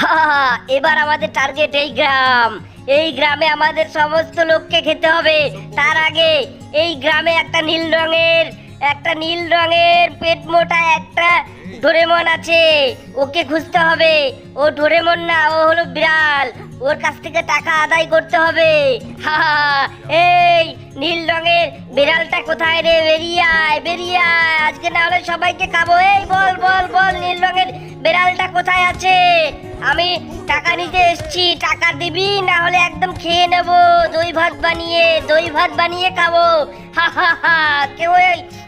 এবার আমাদের টার্গেট এই গ্রাম। এই গ্রামে আমাদের সমস্ত লোককে খেতে হবে। তার আগে এই গ্রামে একটা নীল রঙের একটা নীল রঙের পেট মোটা একটা ডোরেমন আছে। ওকে খুঁজতে হবে। ও ডোরেমন না ও হলো বিড়াল। ওর কাছ থেকে টাকা আদায় করতে হবে। হা, এই নীল রঙের বিড়ালটা কোথায় রে? বেরিয়ে আয় বেরিয়ে আয়। আজকে না হলে সবাইকে খাব। এই বল বল বল নীল রঙের বিড়ালটা কোথায় আছে? আমি টাকা নিতে এসেছি, টাকা দিবি? না হলে একদম খেয়ে নেব। দই ভাত বানিয়ে, দই ভাত বানিয়ে খাব। হা হা হা। কেউ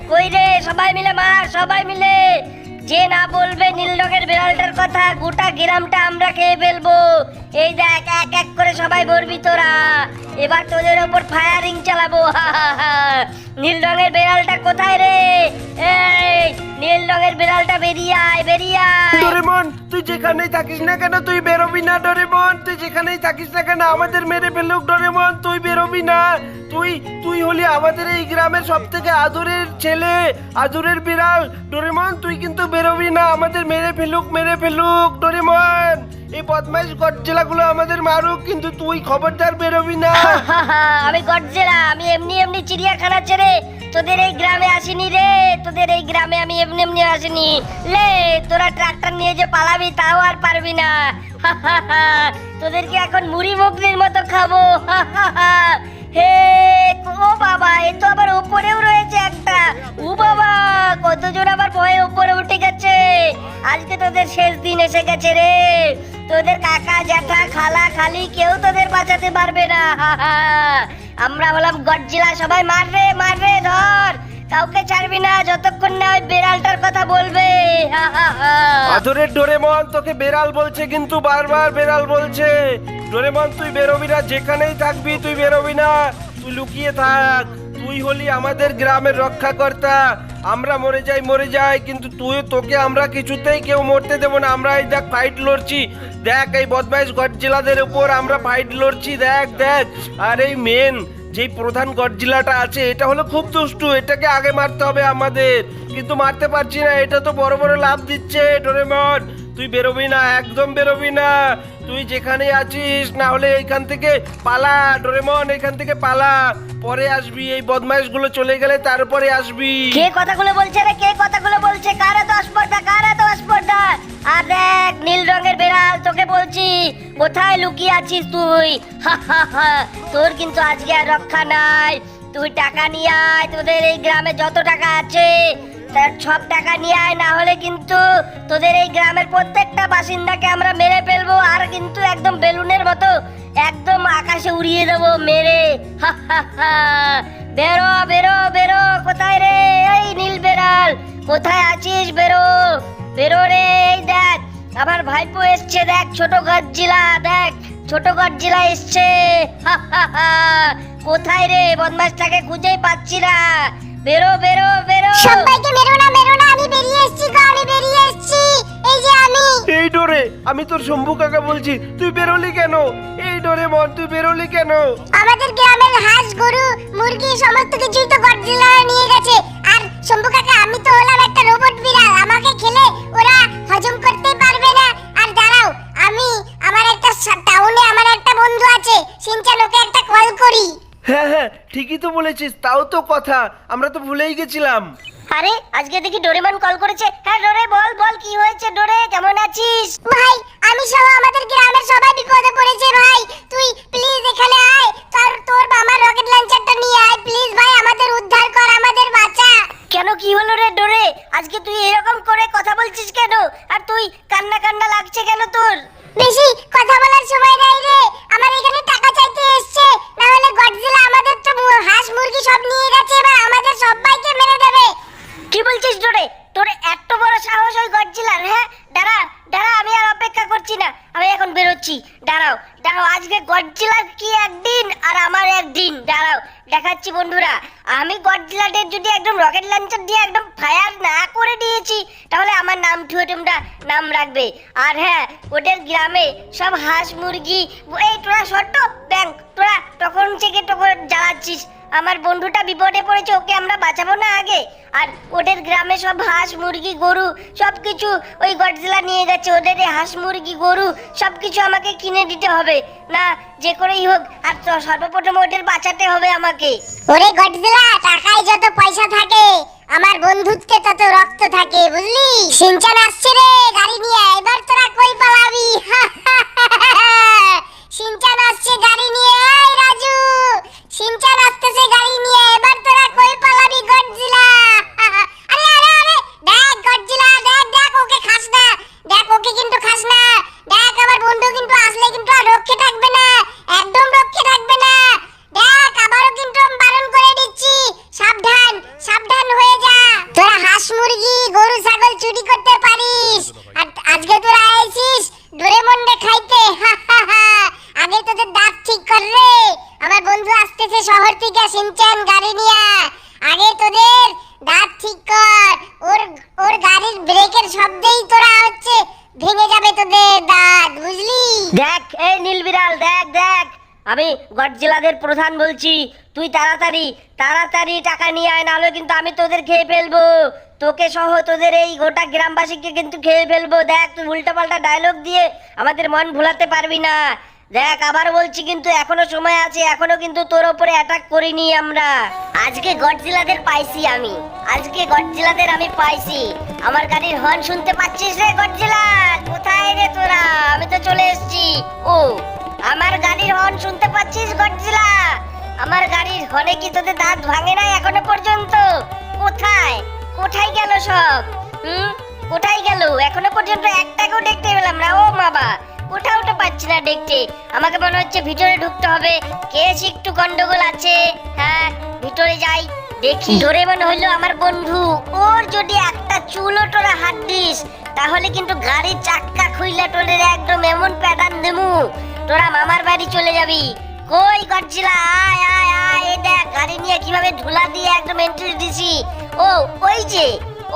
কই রে? সবাই মিলে মার, সবাই মিলে। যে না বলবে নীল রঙের বিড়ালটার কথা, গোটা গ্রামটা আমরা খেয়ে ফেলব। এই দেখ, এক এক করে সবাই বলবি তোরা। এবার তোদের ওপর ফায়ারিং চালাবো, হা হা হা। নীল রঙের বিড়ালটা কোথায় রে? এই নীল রঙের বিড়ালটা বেরিয়ে আয় বেরিয়ে আয়। ডোরেমন তুই যেখানেই থাকিস না কেন তুই বেরোবি না ডোরেমন। তুই যেখানেই থাকিস না কেন আমাদের মেরে ফেলুক ডোরেমন তুই বেরোবি না। তুই তুই হলি আমাদের এই গ্রামের সব থেকে আদরের ছেলে আদরের বিড়াল। ডোরেমন তুই কিন্তু বেরোবি না আমাদের মেরে ফেলুক মেরে ফেলুক ডোরেমন। এই বদমাইশ গজ্জেলাগুলো আমাদের মারুক কিন্তু তুই খবরদার বেরোবি না। আমি গডজেলা আমি এমনি এমনি চিড়িয়াখানা ছেড়ে তোদের এই গ্রামে আসিনি রে। তোদের এই গ্রামে আমি এমনি এমনি আসিনি। লে, তোরা ট্রাক্টর নিয়ে যে পালাবি, তাও আর পারবি না। তোদেরকে এখন মুড়ি মুগলির মতো খাব। হে ও বাবা, এ তো আবার উপরেও রয়েছে একটা। ও বাবা, কতজন আবার ভয়ে উপরে উঠে গেছে। আজকে তোদের শেষ দিন এসে গেছে রে। তোদের কাকা, জ্যাঠা, খালা, খালি কেউ তোদের বাঁচাতে পারবে না। আমরা বললাম, গডজিলা, সবাই মাররে মাররে ধর। কাউকে ছাড়বি না, যতক্ষণ না ওই বিড়ালটার কথা বলবে। আদরের ডোরেমন তোকে বেড়াল বলছে, কিন্তু বারবার বেড়াল বলছে। ডোরেমন, তুই বেরোবি না, যেখানেই থাকবি তুই বেরোবি না। তুই লুকিয়ে থাক। তুই হলি আমাদের গ্রামের রক্ষাকর্তা। আমরা মরে যাই মরে যাই, কিন্তু তুই, তোকে আমরা কিছুতেই কেউ মরতে দেবো না। আমরা এই দেখ ফাইট লড়ছি। দেখ, এই বদমাইশ গডজিলাদের উপর আমরা ফাইট লড়ছি। দেখ দেখ। আর এই মেন যেই প্রধান গডজিলাটা আছে, এটা হলো খুব দুষ্টু, এটাকে আগে মারতে হবে আমাদের। কিন্তু মারতে পারছি না, এটা তো বড় বড় লাভ দিচ্ছে, ডোরেমন। তুই বেরোবি না, একদম বেরোবি না। তুই যেখানে আছিস না হলে এইখান থেকে পালা ডোরেমন এখান থেকে পালা। পরে আসবি এই বদমাইশগুলো চলে গেলে তারপরে আসবি। কে কথাগুলো বলছে রে? কে কথাগুলো বলছে? কার এত স্পর্ধা কার এত স্পর্ধা আর দেখ নীল রঙের বেড়াল তোকে বলছি কোথায় লুকিয়ে আছিস তুই? হা, হা, হা। তোর কিন্তু আজকে আর রক্ষা নাই। তুই টাকা নিয়ে আয় তোদের এই গ্রামে যত টাকা আছে সব টাকা নিয়ে আয়, না হলে কিন্তু তোদের এই গ্রামের প্রত্যেকটা বাসিন্দাকে আমরা মেরে ফেলব আর কিন্তু একদম বেলুনের মতো একদম আকাশে উড়িয়ে দেবো মেরে। বেরো বেরো বেরো, কোথায় রে? এই নীল বেড়াল, কোথায় আছিস? বেরো বেরো রে, এই দেখ, আমার ভাইপো এসছে, দেখ, ছোট গজ্জিলা দেখ, ছোট গজ্জিলা এসছে। কোথায় রে? বদমাসটাকে খুঁজেই পাচ্ছি না। বেরো বেরো সবাইকে মেরো না মেরো না আমি বেরিয়ে এসেছি গো আমি বেরিয়ে এসেছি। এই যে আমি। এই ডোরে আমি তোর শম্ভু কাকা বলছি তুই বেরোলি কেন? এই ডোরে মন তুই বেরোলি কেন? আমাদের গ্রামের হাঁস গরু মুরগি সমস্ত কিছুই তো গডজিলা নিয়ে গেছে। আর শম্ভু কাকা বলেছিস তাও তো কথা। আমরা তো ভুলেই গেছিলাম। আরে আজকে দেখি ডোরেমন কল করেছে। হ্যাঁ ডোরে বল বল কি হয়েছে ডোরে? কেমন আছিস? ভাই আমি সহ আমাদের গ্রামের সবাই বিপদে পড়েছে ভাই। তুই প্লিজ এখানে আয়। তোর তোর আমার রকেট লঞ্চারটা নিয়ে আয়। প্লিজ ভাই আমাদের উদ্ধার কর আমাদের বাঁচা। কেন কি হলো রে ডোরে? আজকে তুই এরকম করে কথা বলছিস কেন? আর তুই কান্না কান্না লাগছে কেন তোর? বেশি কথা বলার সময় নাই রে আমার এখানে টাকা চাইতে এসছে না হলে গডজিলা আমাদের তো মু- হাঁস মুরগি সব নিয়ে গেছে এবার আমাদের সবাইকে মেরে দেবে কি বলছিস ডোরে তোর এত বড় সাহস ওই গডজিলার হ্যাঁ দাঁড়া দাঁড়া আমি আর অপেক্ষা করছি না আমি এখন বেরোচ্ছি। দাঁড়াও দাঁড়াও, আজকে গডজিলার কি একদিন আর আমার একদিন? দাঁড়াও, দেখাচ্ছি বন্ধুরা। আমি গডজিলাদের যদি একদম রকেট লঞ্চার দিয়ে একদম ফায়ার না করে দিয়েছি, তাহলে আমার নাম ঠুয়ে তোমরা নাম রাখবে। আর হ্যাঁ ওদের গ্রামে সব হাঁস মুরগি, এই তোরা ছোট্ট ব্যাংক তোরা তখন থেকে তখন জ্বালাচ্ছিস। আমার বন্ধুটা বিপদে পড়েছে, ওকে আমরা বাঁচাবো না আগে? আর ওদের গ্রামে সব হাঁস, মুরগি, গরু সব কিছু ওই গডজিলা নিয়ে গেছে ওদের হাঁস, মুরগি, গরু সব কিছু আমাকে কিনে দিতে হবে। না, যে করেই হোক, আর সর্বপ্রথম ওদের বাঁচাতে হবে আমাকে। ওরে গডজিলা, টাকায় যত পয়সা থাকে, আমার বন্ধুত্বে তত রক্ত থাকে, বুঝলি? সিনচান আসছে রে, গাড়ি নিয়ে, এবার তোরা কই পালাবি? সিনচান আসছে গাড়ি নিয়ে এই রাজু! সিনচান আসতেছে গাড়ি নিয়ে এবার তোরা কই পালাবি গডজিলা আরে আরে আরে দেখ গডজিলা দেখ দেখ ওকে খাস না দেখ ওকে কিন্তু খাস না দেখ আমার বন্ধু কিন্তু আসলে কিন্তু আর রক্ষে থাকবে না একদম রক্ষে থাকবে না দেখ আবারও কিন্তু আমি বারণ করে দিচ্ছি সাবধান সাবধান হয়ে যা তোরা হাঁস মুরগি গরু ছাগল চুরি করতে পারিস আর আজকে তোরা আইছিস ডোরেমন্ডে খাইতে আগে তোদের দাঁত ঠিক কর রে আমার বন্ধু আসতেছে শহর থেকে সিনচান গাড়ি নিয়ে আগে তোদের দাঁত ঠিক কর ওর ওর গাড়ির ব্রেকের শব্দেই তোরা হচ্ছে ভেঙে যাবে তোদের দাঁত বুঝলি দেখ এই নীল বিড়াল দেখ দেখ আমি গডজিলাদের প্রধান বলছি, তুই তাড়াতাড়ি তাড়াতাড়ি টাকা নিয়ে আয়, নাহলে কিন্তু আমি তোদের খেয়ে ফেলব। তোকে সহ তোদের এই গোটা গ্রামবাসীকে কিন্তু খেয়ে ফেলব। দেখ, তুই উল্টো পাল্টা ডায়লগ দিয়ে আমাদের মন ভোলাতে পারবি না। দেখ, আবার বলছি কিন্তু এখনও সময় আছে, এখনও কিন্তু তোর ওপরে অ্যাটাক করিনি আমরা। আজকে গডজিলাদের পাইছি আমি। আজকে গডজিলাদের আমি পাইছি। আমার গাড়ির হর্ন শুনতে পাচ্ছিস রে গডজিলা? কোথায় রে তোরা? আমি তো চলে এসেছি। ও। হর্ন শুনতে পাচ্ছিস গডজিলা? আমার গাড়ির হর্নে কি তোদের দাঁত ভাঙে নাই এখনও পর্যন্ত? কোথায়? কোথায় গেল সব? হুম? কোথায় গেল? এখনও পর্যন্ত একটাকেও দেখতে পেলাম না। ও বাবা কোথাও তো পাচ্ছি না দেখতে। আমাকে মনে হচ্ছে ভিতরে ঢুকতে হবে। কেস একটু গন্ডগোল আছে। হ্যাঁ ভিতরে যাই। দেখি ধরে মনে হইল আমার বন্ধু। ওর যদি একটা চুলো তোরা হাত দিস তাহলে কিন্তু গাড়ির চাক্কা খুইলা তোদের একদম এমন প্যাটার্ন দেমু। তোরা মামার বাড়ি চলে যাবি। কই গডজিলা আয় আয় আয়, এই দেখ, গাড়ি নিয়ে কীভাবে ধুলা দিয়ে একদম এন্ট্রি দিছি। ও, ওই যে,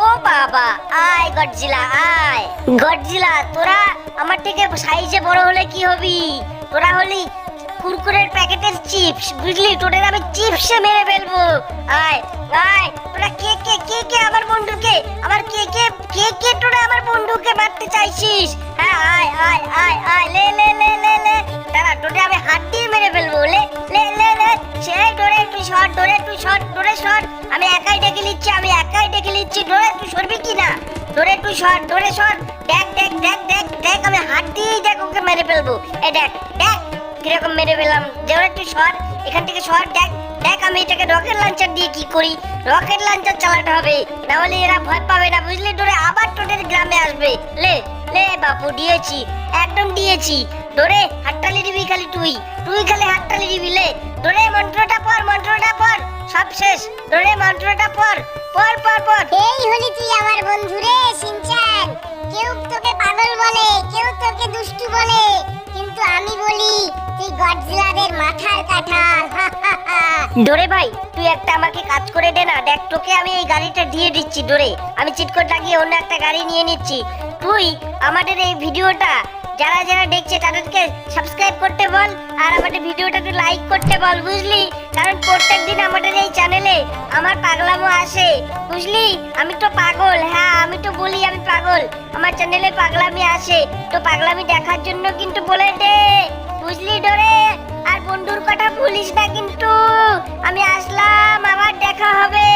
ও বাবা, আয় গডজিলা আয়। গডজিলা তোরা আমার থেকে সাইজে বড় হলে কি হবি? তোরা হলি কুরকুরের প্যাকেটের চিপস, বুঝলি? তোদের আমি চিপসে মেরে ফেলব। আয় আয়, তোরা কে কে কে কে আমার বন্ধুকে? আমার কে কে কে কে তোরা আমার বন্ধুকে মারতে চাইছিস? হ্যাঁ আয় আয় আয় আয়, লে লে লে লে লে। দাঁড়া, তোদের আমি হাত দিয়ে মেরে ফেলব। লে লে লে লে। সেই ডোরে তুই শট ডোরে তুই শট ডোরে শট আমি একাই ডেকে নিচ্ছি, আমি একাই ডেকে নিচ্ছি। ডোরে তুই সরবি কি না? ডোরে তুই শট ডোরে শট দেখ দেখ দেখ দেখ দেখ, আমি হাত দিয়েই দেখ ওকে মেরে ফেলব। এই দেখ দেখ কীরকম মেরে ফেললাম? দেওয়ার তুই সর, এখান থেকে সর, দেখ দেখ আমি এটাকে রকেট লঞ্চার দিয়ে কি করি। রকেট লঞ্চার চালাতে হবে না হলে এরা ভয় পাবে না, বুঝলি? তোরে আবার তোদের গ্রামে আসবে। লে লে বাপু, দিয়েছি, একদম দিয়েছি। ধরে হাততালি দিবি খালি তুই তুই খালি হাততালি দিবি, লে। ধরে মন্ত্রটা পর মন্ত্রটা পর সব শেষ। ধরে মন্ত্রটা পর পর পর পর এই হলি তুই আমার বন্ধু রে সিনচান কেউ তোকে পাগল বলে, কেউ তোকে দুষ্টু বলে, কিন্তু আমি বলি, তুই গডজিলাদের মাথার ডোরে ভাই, তুই একটা আমাকে কাজ করে দে না। দেখ, তোকে আমি এই গাড়িটা দিয়ে দিচ্ছি, ডোরে। আমি চিটকোট লাগিয়ে অন্য একটা গাড়ি নিয়ে নিচ্ছি। তুই আমাদের এই ভিডিওটা যারা যারা দেখছে তাদেরকে সাবস্ক্রাইব করতে বল, আর আমাদের ভিডিওটাতে লাইক করতে বল, বুঝলি? কারণ প্রত্যেক দিন আমাদের এই চ্যানেলে আমার পাগলামো আসে, বুঝলি? আমি তো পাগল হ্যাঁ আমি তো বলি আমি পাগল। আমার চ্যানেলে পাগলামি আসে, তো পাগলামি দেখার জন্য কিন্তু বলে দে, বুঝলি ডোরে? আর বন্ধুর কথা ভুলিস না কিন্তু, আমি আসলাম, আবার দেখা হবে।